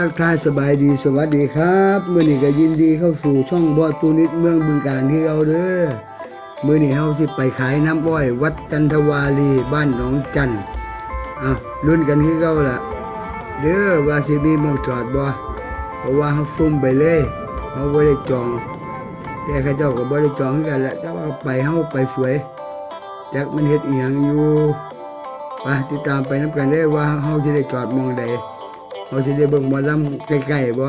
ทักทายสบายดีสวัสดีครับมื่อนี้ก็ยินดีเข้าสู่ช่องบอตูนิดเมืองบึงการที่เราเด้อมื่อนี้เฮาสิไปขายน้ำอ้อย วัดจันทวารีบ้านหนองจันอะลุ้นกันที่เราละเด้อว่าสิมีมองจอดบ่เพราะว่าเฮาฟุ่มไปเลยเฮาบ่ได้จอง แต่ข้าเจ้าก็บ่ได้จองกันแหละแต่ว่าไปเฮาไปสวยจักมันเฮ็ดอีหยังอยู่ไปติดตามไปนํกันเลยว่าเฮาสิได้จอดมองใด เขาจะได้เบิ่งหมอลำใกล้ๆบ่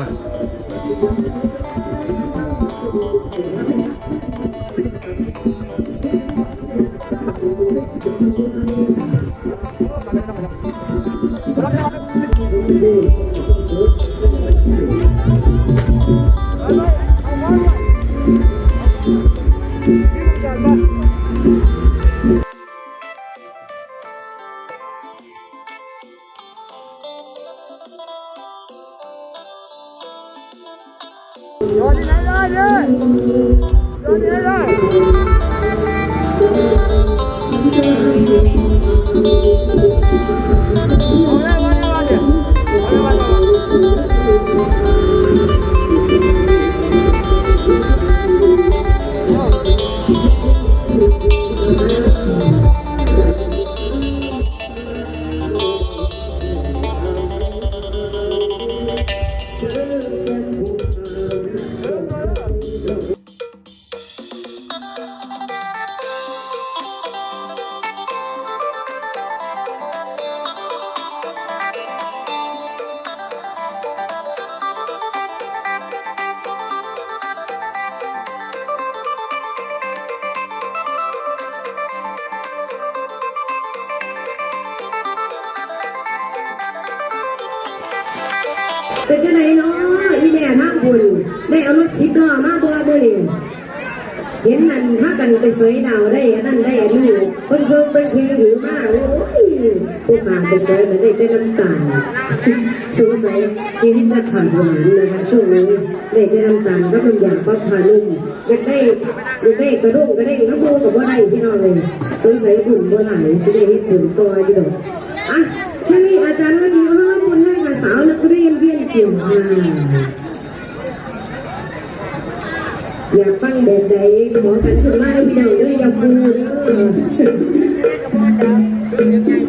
เป็นจังไดเนาะอีแม่ทางบุญได้เอารถสิบล้อมาบ่บ่นี่เห็นนั่นถ้ากันไปสวยดาวได้อันนั้นได้อันนี้เพิ่นเพิ่งเป็นเพลงหรือมาโอ้ยผู้ขาไปสวยเหมันได้แต่น้ำตาลสงสัยชีวิตจะขาดหวานนะคะช่วงนี้ได้แต่น้ำตาลก็มันอยากปั๊บพานุ่มอยากได้อยากได้กระด้งกระเด้งกระโบกับว่าได้พี่น้องเลยสงสัยบุญบ่หลายสิได้เฮ็ดบุญตัวอยู่ดอกอะช่วงนี้อาจารย์ก็ดีเออบุญ ให้กับสาวนักเรียนเวียนเกี่ยวมาอยากฟังแบบใดขอกันขึ้นมาให้พี่น้องเด้ออย่าพูดเด้อ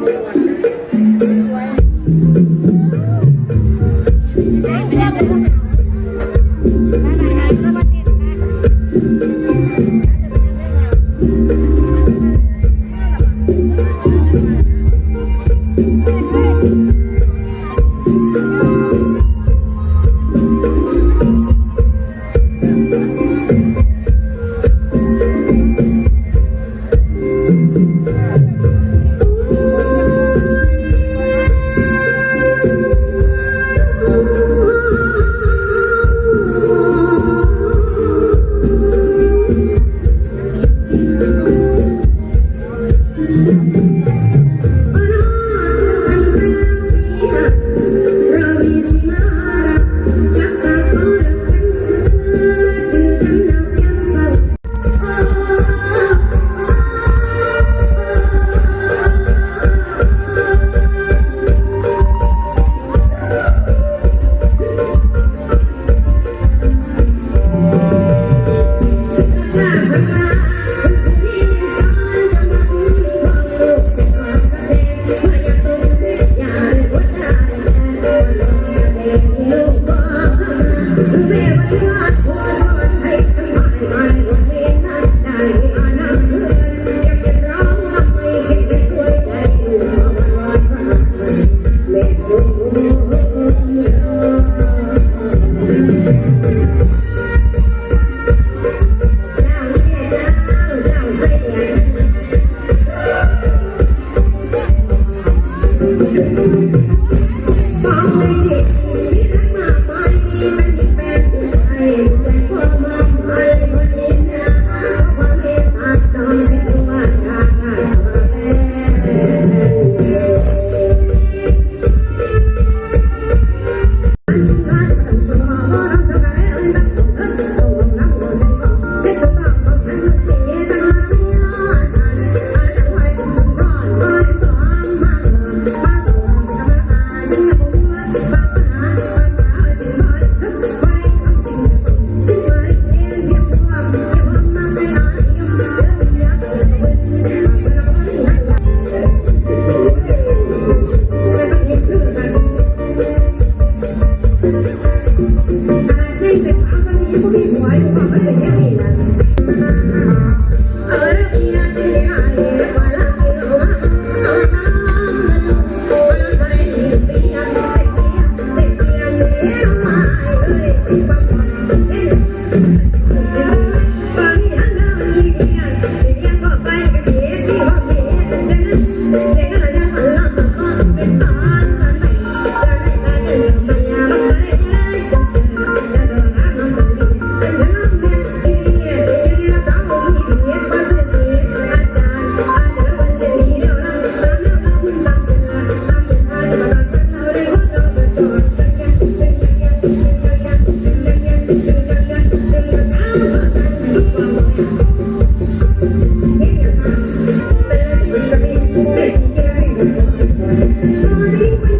Somebody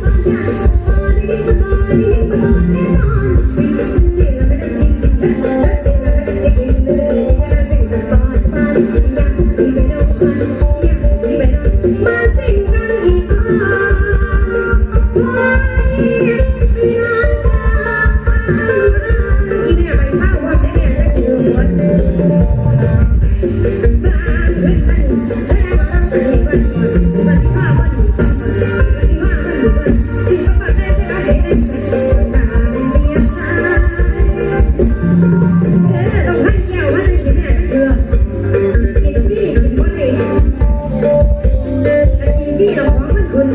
ที่เราพร้อมเป็นคน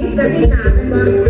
ยิ่งกันที่ตาเนบ้าง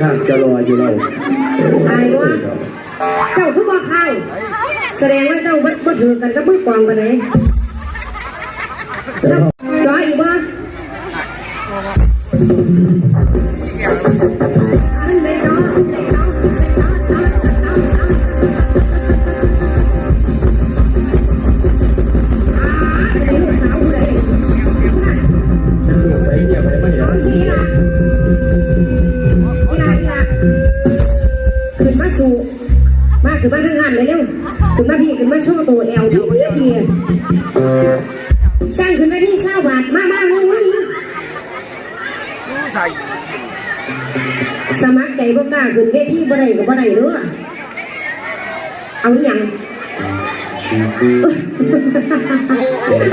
ข้างจะรออยู่เราตายวะเจ้าคือบ่ใครแสดงว่าเจ้าบ่ถือกันกับมือกวางปานาขึ้นเวทีบ่ได้ก็บ่ได้เด้อเอาอหย่าง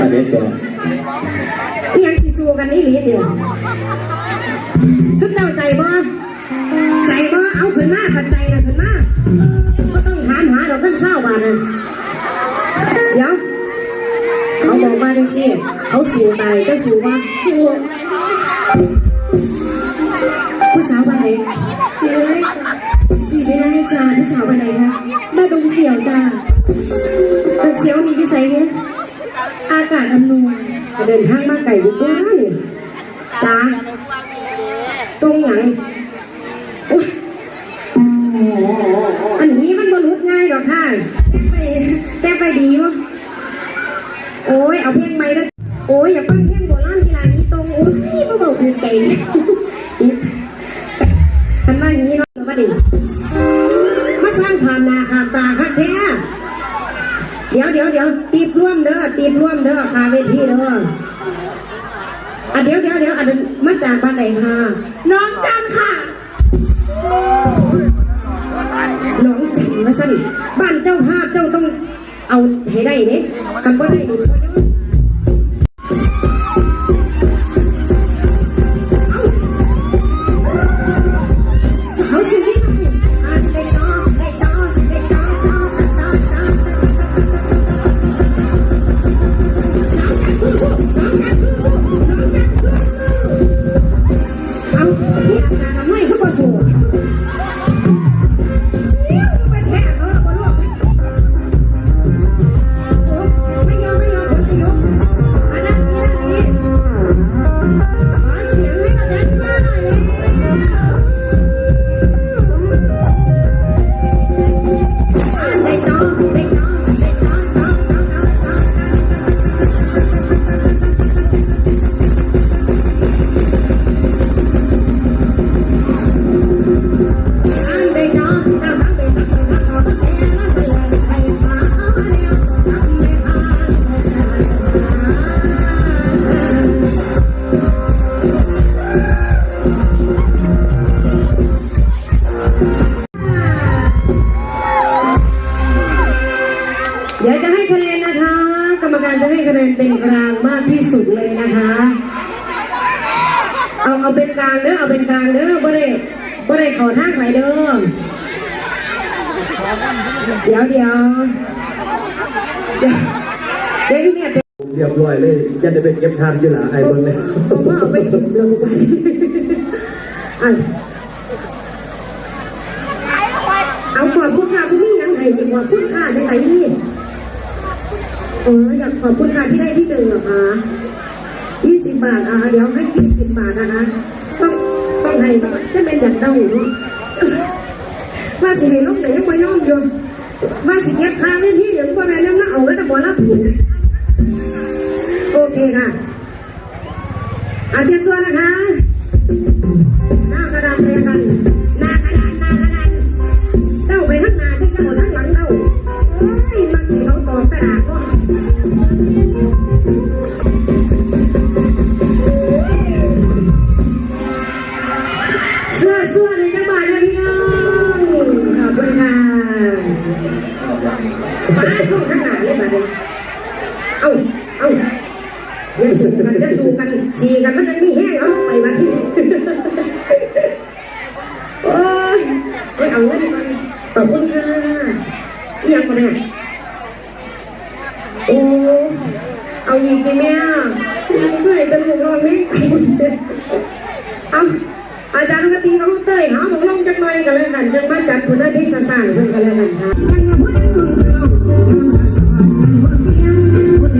อันนี้ตัวอหย่างสิสู้กันนี่หลีเดียวสุดเจ้าใจบ่ใจบ่เอาขึ้นมาขัดใจนะขึ้นมาก็ต้องถามหาดอกกันเศร้าบาทนะเดี๋ยวเขาบอกมาจังสิเขาสู้ตายเจ้าสู้บ่สู้ผู้สาวบ้านไหน สาวบ้านไหนคะบ้านดงเสียวจ้าดงเสียวนี่ที่ใส่เนี่ยอากาศอำนวยเดินทางมาไก่บุกบ้านนี่จ้าตรงหยังโอ๊ยอันนี้มันบรรุษง่ายหรอกค่ะแต่ไปแต่ไปดีวะโอ้ยเอาเพลงใหม่แล้วโอ้ยอย่าฟังเพลงโบราณทีไรนี้ตรงโอ้ยมาบอกคือเก่งนี่ทันว่าอย่างนี้เนาะมาดิมา สร้างขามนาขามตาคัดแท้เดี๋ยวเดี๋ยวเดี๋ยวตีบร่วมเด้อตีบร่วมเด้อคาเวทีเด้ออะเดี๋ยวเดี๋ยวเดี๋ยวอันนั้นมาจากบ้านไหนค่ะน้องจันค่ะน้องจันมาสั่นบ้านเจ้าภาพเจ้าต้องเอาให้ได้เด้กันบ่ได้นี่บ่ได้ เอาเอาเป็นกลางเด้อเอาเป็นกลางเด้อบ่ได้บ่ได้เขอทางไหนเด้อเดี๋ยวเดี๋ยวเดี๋ยวเดี๋ยวอีแม่เป็นเรียบร้อยเลยยันจะเป็นเก็บทานอยู่หล่ะไอ้เบิ่งเลยผมว่าเอาไปถึงเราไปอะเอาขอบคุณค่ะคุณพี่ยังไงสิขอบคุณค่ะได้ไหนนี่เอออยากขอบคุณค่ะที่ได้ที่หนึ่งเหรอคะยี่สิ บบาทอะเดี๋ยวให้ยี่สิบบาทนะคะต้องต้องให้จะเป็นอย่างเต้าเนาะว่าสิให้ลูกไหนยังไม่ยอมอยู่ว่าสิเก็บค่าเล่นที่อย่างพวกนั้นนั่งเอาแล้วแต่บ่รับผิดโอเคค่ะอาเตรียมตัวนะคะหน้ากระดานเรียกัน สู้กันสีกันมันจะมีแห้งเอาไปมาที่โอ้ยไปเอาเงินมันขอบคุณค่ะเอียงมาเนี่ยโอ้เอาอีกทีแม่เพื่อนจะลูกรอไม่เอาอาจารย์ก็ติเขาเต้ยหาหมอลงจักหน่อยกันเลยกันจังมาจัดคุณอาทิตย์สร้างเพื่อนกันเลยกันค่ะจังอย่าพูดถึงเราเพียงพูด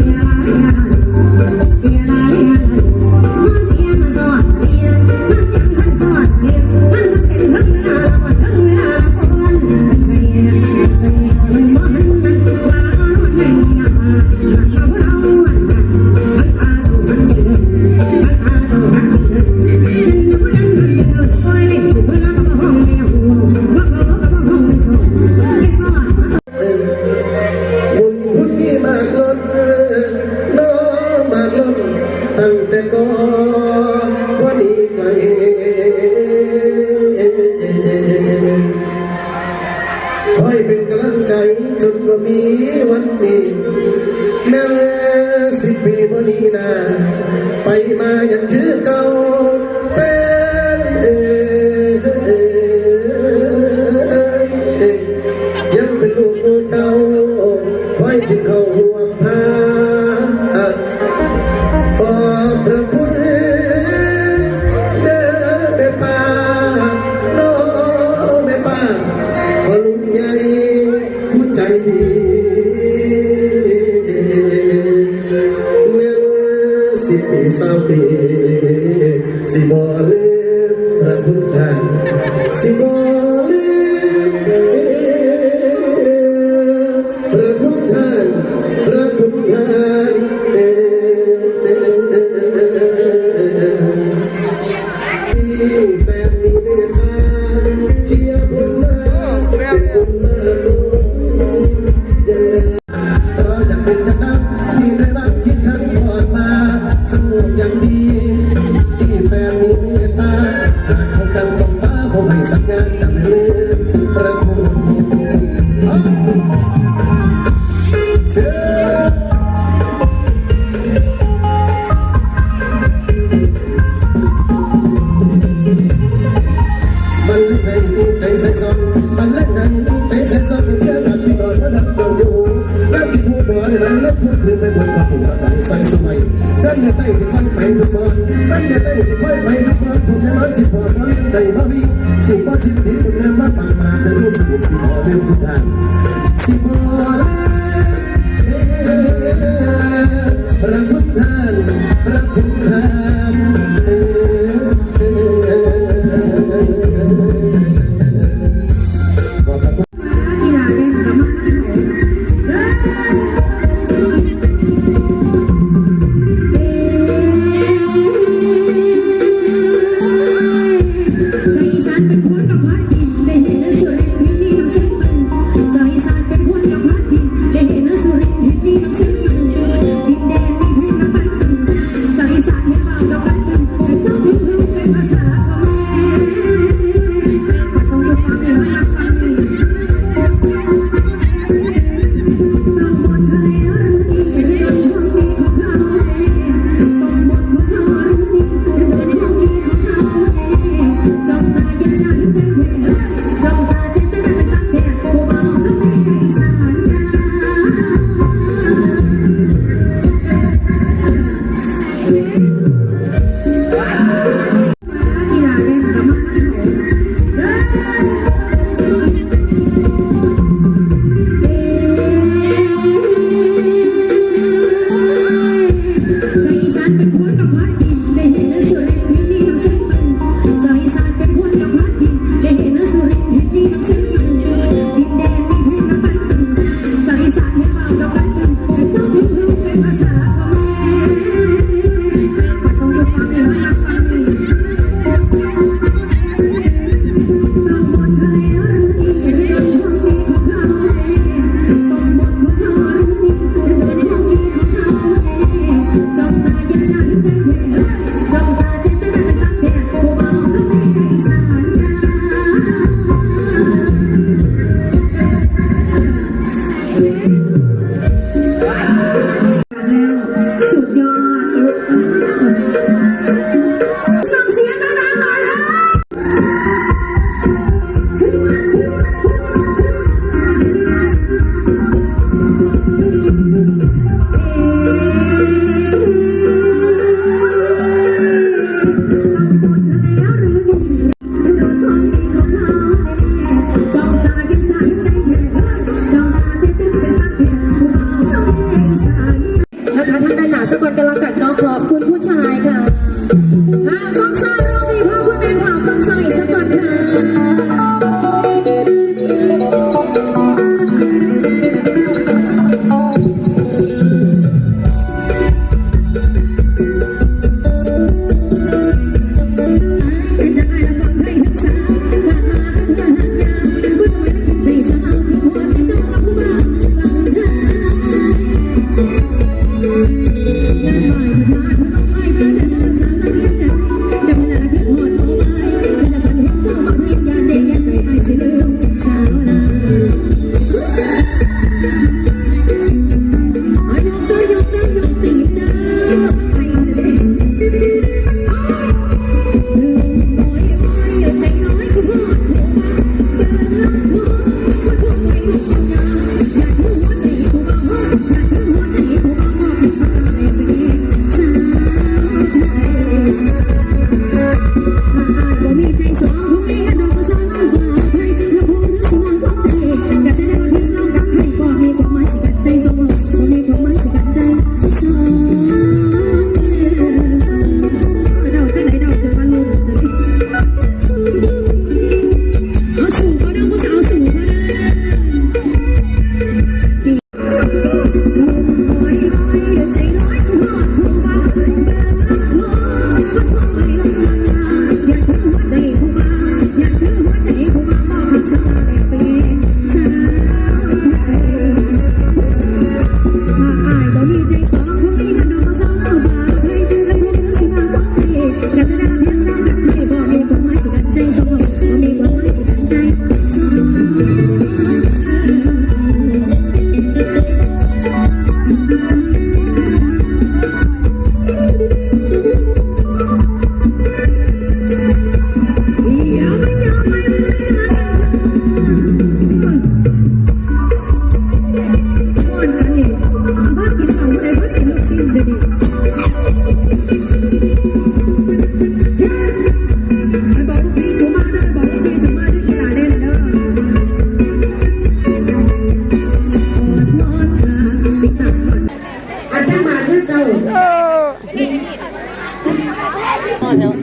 Gracias.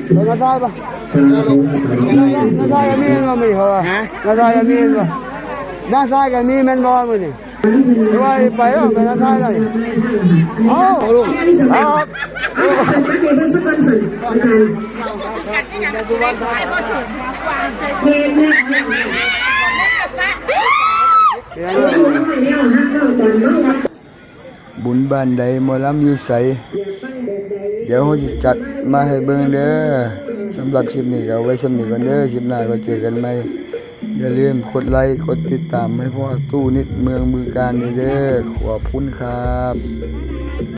nó rơi ba nó rơi cái miên mà mình hả nó rơi cái miên mà nó rơi cái miên men bo mình rồi phải rồi phải nó rơi rồi ô luôn đó Yeah. บุญบานใดหมอลำอยู่ใสเดี๋ยวเขาจะจัดมาให้เบิ่งเด้อสำหรับคลิปนี้ก็ไว้สำหรับกันเด้อคลิปหน้าก็เจอกันไหมอย่าลืมกดไลค์กดติดตามให้พ่อตู้นิดเมืองมือการเด้อขอบคุณครับ